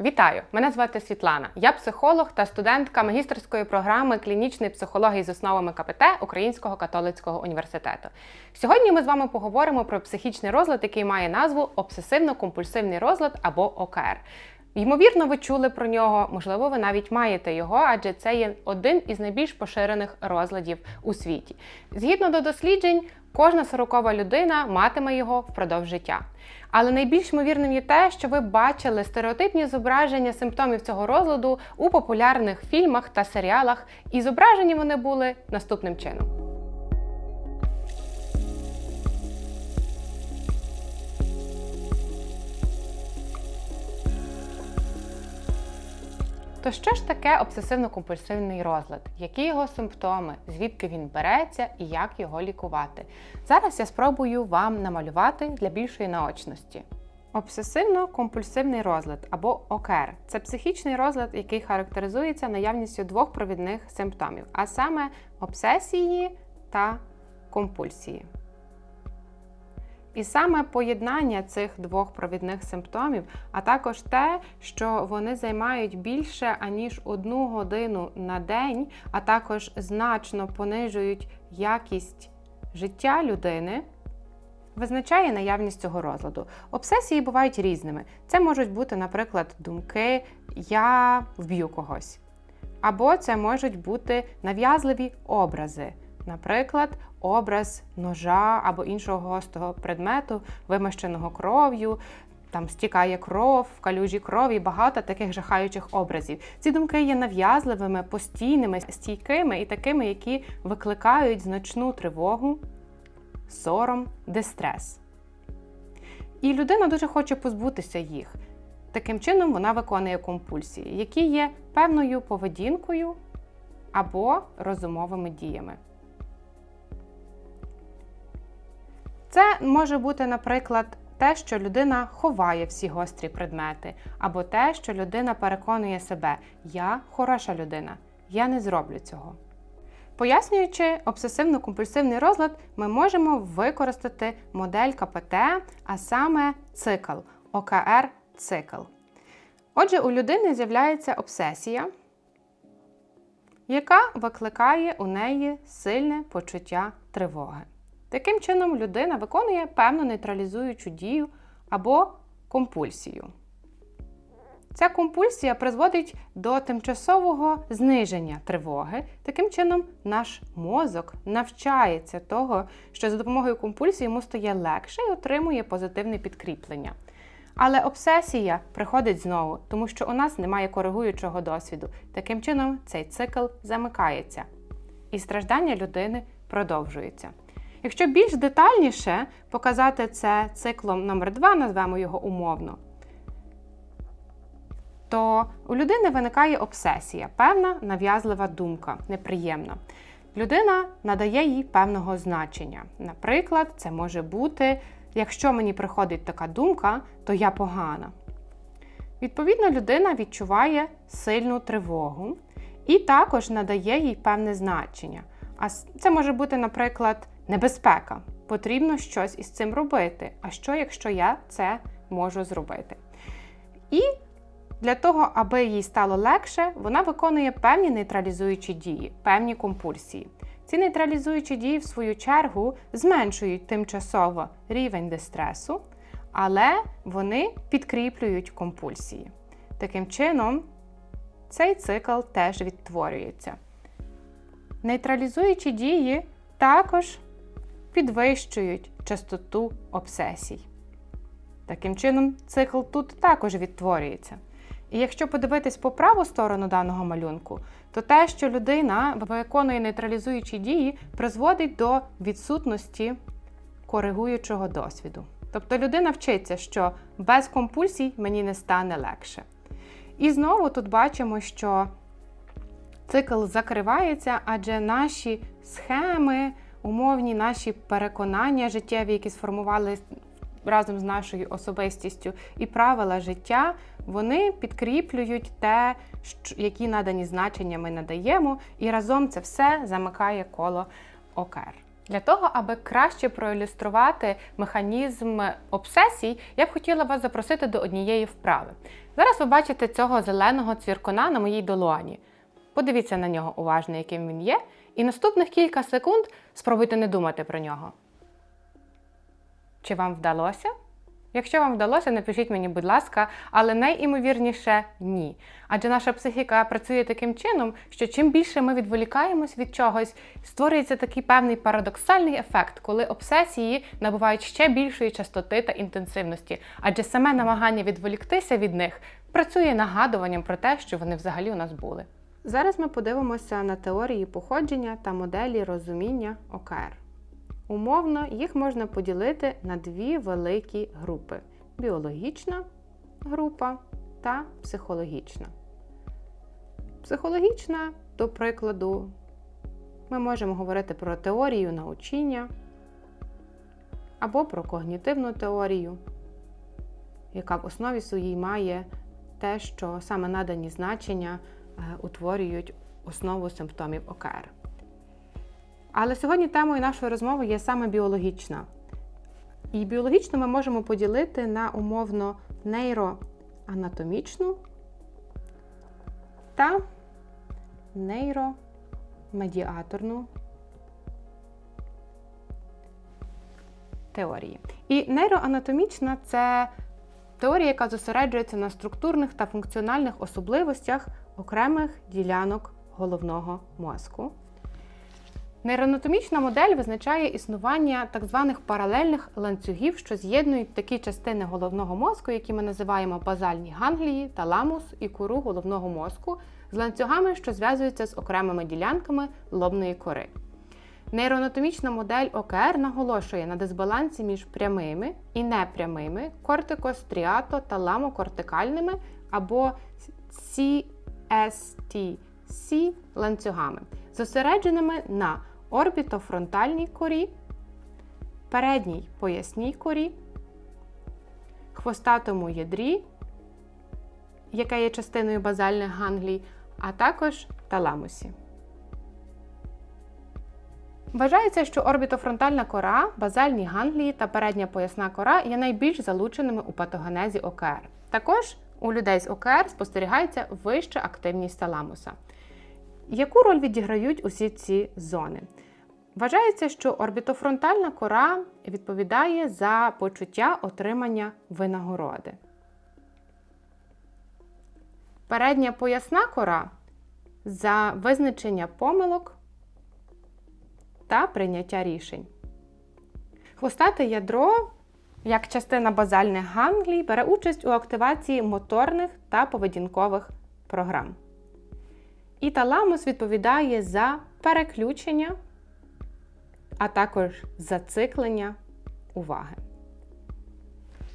Вітаю! Мене звати Світлана. Я психолог та студентка магістерської програми клінічної психології з основами КПТ Українського католицького університету. Сьогодні ми з вами поговоримо про психічний розлад, який має назву обсесивно-компульсивний розлад або ОКР. Ймовірно, ви чули про нього, можливо, ви навіть маєте його, адже це є один із найбільш поширених розладів у світі. Згідно до досліджень, кожна сорокова людина матиме його впродовж життя. Але найбільш ймовірним є те, що ви бачили стереотипні зображення симптомів цього розладу у популярних фільмах та серіалах, і зображені вони були наступним чином. То що ж таке обсесивно-компульсивний розлад? Які його симптоми, звідки він береться і як його лікувати? Зараз я спробую вам намалювати для більшої наочності. Обсесивно-компульсивний розлад або ОКР це психічний розлад, який характеризується наявністю двох провідних симптомів, а саме обсесії та компульсії. І саме поєднання цих двох провідних симптомів, а також те, що вони займають більше аніж одну годину на день, а також значно понижують якість життя людини. Визначає наявність цього розладу. Обсесії бувають різними. Це можуть бути, наприклад, думки Я вб'ю когось. Або це можуть бути нав'язливі образи. Наприклад, образ ножа або іншого гостого предмету, вимащеного кров'ю, там стікає кров, в калюжі крові, багато таких жахаючих образів. Ці думки є нав'язливими, постійними, стійкими і такими, які викликають значну тривогу, сором, дистрес. І людина дуже хоче позбутися їх. Таким чином, вона виконує компульсії, які є певною поведінкою або розумовими діями. Це може бути, наприклад, те, що людина ховає всі гострі предмети, або те, що людина переконує себе, я хороша людина, я не зроблю цього. Пояснюючи обсесивно-компульсивний розлад, ми можемо використати модель КПТ, а саме цикл ОКР-цикл. Отже, у людини з'являється обсесія, яка викликає у неї сильне почуття тривоги. Таким чином, людина виконує певну нейтралізуючу дію або компульсію. Ця компульсія призводить до тимчасового зниження тривоги. Таким чином, наш мозок навчається того, що за допомогою компульсії йому стає легше і отримує позитивне підкріплення. Але обсесія приходить знову, тому що у нас немає коригуючого досвіду. Таким чином, цей цикл замикається, і страждання людини продовжується. Якщо більш детальніше показати це циклом номер 2 назвемо його умовно, то у людини виникає обсесія, певна нав'язлива думка, неприємна. Людина надає їй певного значення. Наприклад, це може бути, якщо мені приходить така думка, то я погана. Відповідно, людина відчуває сильну тривогу і також надає їй певне значення. А це може бути, наприклад, небезпека. Потрібно щось із цим робити. А що, якщо я це можу зробити? І для того, аби їй стало легше, вона виконує певні нейтралізуючі дії, певні компульсії. Ці нейтралізуючі дії, в свою чергу, зменшують тимчасово рівень дистресу, але вони підкріплюють компульсії. Таким чином, цей цикл теж відтворюється. Нейтралізуючі дії також підвищують частоту обсесій. Таким чином, цикл тут також відтворюється. І якщо подивитись по праву сторону даного малюнку, то те, що людина виконує нейтралізуючі дії, призводить до відсутності коригуючого досвіду. Тобто людина вчиться, що без компульсій мені не стане легше. І знову тут бачимо, що цикл закривається, адже наші схеми, умовні наші переконання життєві, які сформували разом з нашою особистістю, і правила життя, вони підкріплюють те, які надані значення ми надаємо, і разом це все замикає коло ОКР. Для того, аби краще проілюструвати механізм обсесій, я б хотіла вас запросити до однієї вправи. Зараз ви бачите цього зеленого цвіркуна на моїй долоні. Подивіться на нього уважно, яким він є, і наступних кілька секунд спробуйте не думати про нього. Чи вам вдалося? Якщо вам вдалося, напишіть мені, будь ласка, але найімовірніше ні. Адже наша психіка працює таким чином, що чим більше ми відволікаємось від чогось, створюється такий певний парадоксальний ефект, коли обсесії набувають ще більшої частоти та інтенсивності, адже саме намагання відволіктися від них працює нагадуванням про те, що вони взагалі у нас були. Зараз ми подивимося на теорії походження та моделі розуміння ОКР. Умовно, їх можна поділити на дві великі групи: біологічна група та психологічна. Психологічна, до прикладу, ми можемо говорити про теорію научіння або про когнітивну теорію, яка в основі своїй має те, що саме надані значення утворюють основу симптомів ОКР. Але сьогодні темою нашої розмови є саме біологічна. І біологічну ми можемо поділити на умовно нейроанатомічну та нейромедіаторну теорії. І нейроанатомічна це теорія, яка зосереджується на структурних та функціональних особливостях окремих ділянок головного мозку. Нейроанатомічна модель визначає існування так званих паралельних ланцюгів, що з'єднують такі частини головного мозку, які ми називаємо базальні ганглії, таламус і кору головного мозку, з ланцюгами, що зв'язуються з окремими ділянками лобної кори. Нейроанатомічна модель ОКР наголошує на дисбалансі між прямими і непрямими кортикостріато таламокортикальними або CSTC ланцюгами, зосередженими на орбітофронтальній корі, передній поясній корі, хвостатому ядрі, яке є частиною базальних ганглій, а також таламусі. Вважається, що орбітофронтальна кора, базальні ганглії та передня поясна кора є найбільш залученими у патогенезі ОКР. Також у людей з ОКР спостерігається вища активність таламуса. Яку роль відіграють усі ці зони? Вважається, що орбітофронтальна кора відповідає за почуття отримання винагороди. Передня поясна кора за визначення помилок та прийняття рішень. Хвостате ядро, як частина базальних ганглій, бере участь у активації моторних та поведінкових програм. І таламус відповідає за переключення, а також зациклення уваги.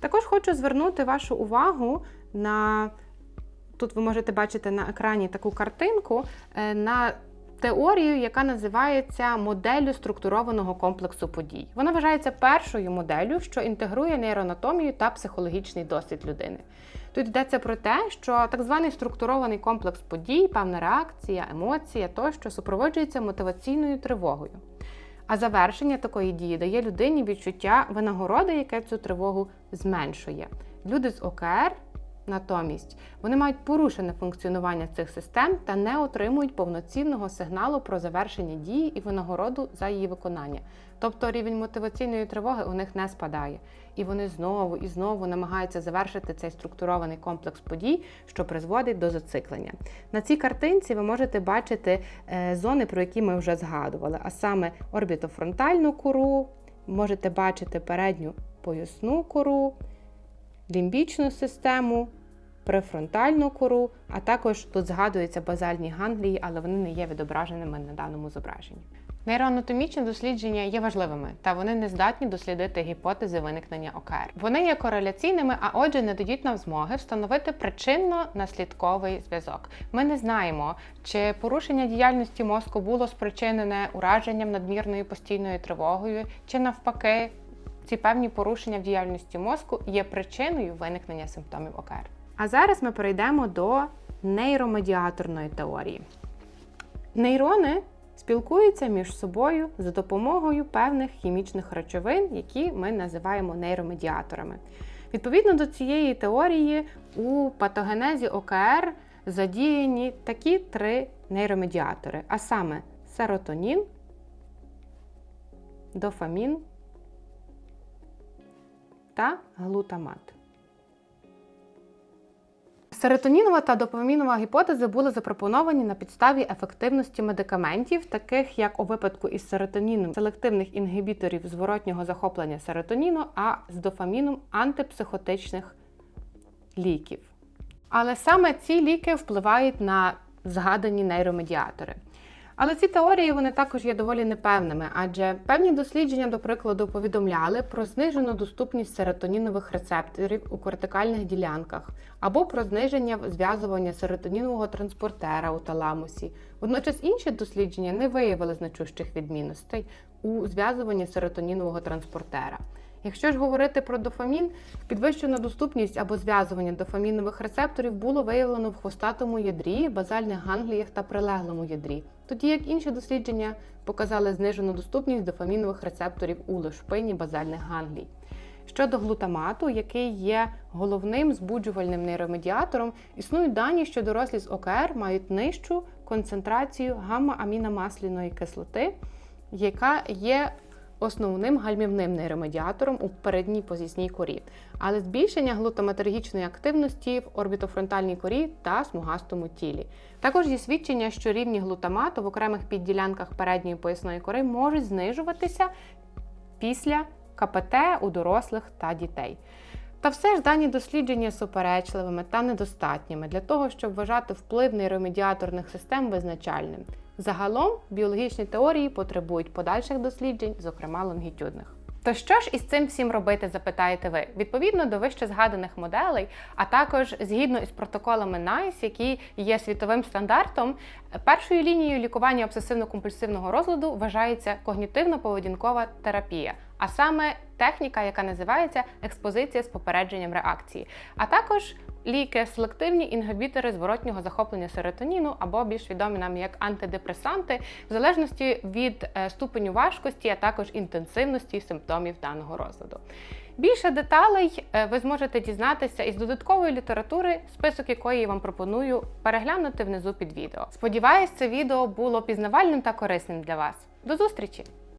Також хочу звернути вашу увагу на тут ви можете бачити на екрані таку картинку е, на теорію, яка називається моделлю структурованого комплексу подій. Вона вважається першою моделлю, що інтегрує нейроанатомію та психологічний досвід людини. Тут йдеться про те, що так званий структурований комплекс подій, певна реакція, емоція тощо супроводжується мотиваційною тривогою. А завершення такої дії дає людині відчуття винагороди, яке цю тривогу зменшує. Люди з ОКР Натомість вони мають порушене функціонування цих систем та не отримують повноцінного сигналу про завершення дії і винагороду за її виконання. Тобто рівень мотиваційної тривоги у них не спадає, і вони знову і знову намагаються завершити цей структурований комплекс подій, що призводить до зациклення. На цій картинці ви можете бачити е, зони, про які ми вже згадували, а саме орбітофронтальну кору, можете бачити передню поясну кору лімбічну систему, префронтальну кору, а також тут згадуються базальні ганглії, але вони не є відображеними на даному зображенні. Нейроанатомічні дослідження є важливими, та вони не здатні дослідити гіпотези виникнення ОКР. Вони є кореляційними, а отже, не дають нам змоги встановити причинно-наслідковий зв'язок. Ми не знаємо, чи порушення діяльності мозку було спричинене ураженням надмірною постійною тривогою, чи навпаки ці певні порушення в діяльності мозку є причиною виникнення симптомів ОКР. А зараз ми перейдемо до нейромедіаторної теорії. Нейрони спілкуються між собою за допомогою певних хімічних речовин, які ми називаємо нейромедіаторами. Відповідно до цієї теорії, у патогенезі ОКР задіяні такі три нейромедіатори, а саме серотонін, дофамін та глутамат. Серотонінова та допамінова гіпотези були запропоновані на підставі ефективності медикаментів, таких як у випадку із серотоніном селективних інгібіторів зворотнього захоплення серотоніну, а з дофаміном антипсихотичних ліків. Але саме ці ліки впливають на згадані нейромедіатори. Але ці теорії вони також є доволі непевними, адже певні дослідження, до прикладу, повідомляли про знижену доступність серотонінових рецепторів у кортикальних ділянках або про зниження зв'язування серотонінового транспортера у таламусі. Водночас інші дослідження не виявили значущих відмінностей у зв'язуванні серотонінового транспортера. Якщо ж говорити про дофамін, підвищену доступність або зв'язування дофамінових рецепторів було виявлено в хвостатому ядрі, базальних гангліях та прилеглому ядрі, тоді як інші дослідження показали знижену доступність дофамінових рецепторів у лошпині базальних ганглій. Щодо глутамату, який є головним збуджувальним нейромедіатором, існують дані, що дорослі з ОКР мають нижчу концентрацію гамма-аміномасляної кислоти, яка є основним гальмівним нейромедіатором у передній позісній корі, але збільшення глутаматергічної активності в орбітофронтальній корі та смугастому тілі. Також є свідчення, що рівні глутамату в окремих підділянках передньої поясної кори можуть знижуватися після КПТ у дорослих та дітей. Та все ж дані дослідження суперечливими та недостатніми для того, щоб вважати вплив нейромедіаторних систем визначальним. Загалом біологічні теорії потребують подальших досліджень, зокрема лонгітюдних. То що ж із цим всім робити, запитаєте ви? Відповідно до вище згаданих моделей, а також згідно із протоколами NICE, які є світовим стандартом, першою лінією лікування обсесивно-компульсивного розладу вважається когнітивно-поведінкова терапія, а саме техніка, яка називається експозиція з попередженням реакції, а також ліки, селективні інгібітори зворотнього захоплення серотоніну або більш відомі нам як антидепресанти, в залежності від е, ступеню важкості, а також інтенсивності симптомів даного розладу. Більше деталей е, ви зможете дізнатися із додаткової літератури, список якої я вам пропоную переглянути внизу під відео. Сподіваюсь, це відео було пізнавальним та корисним для вас. До зустрічі!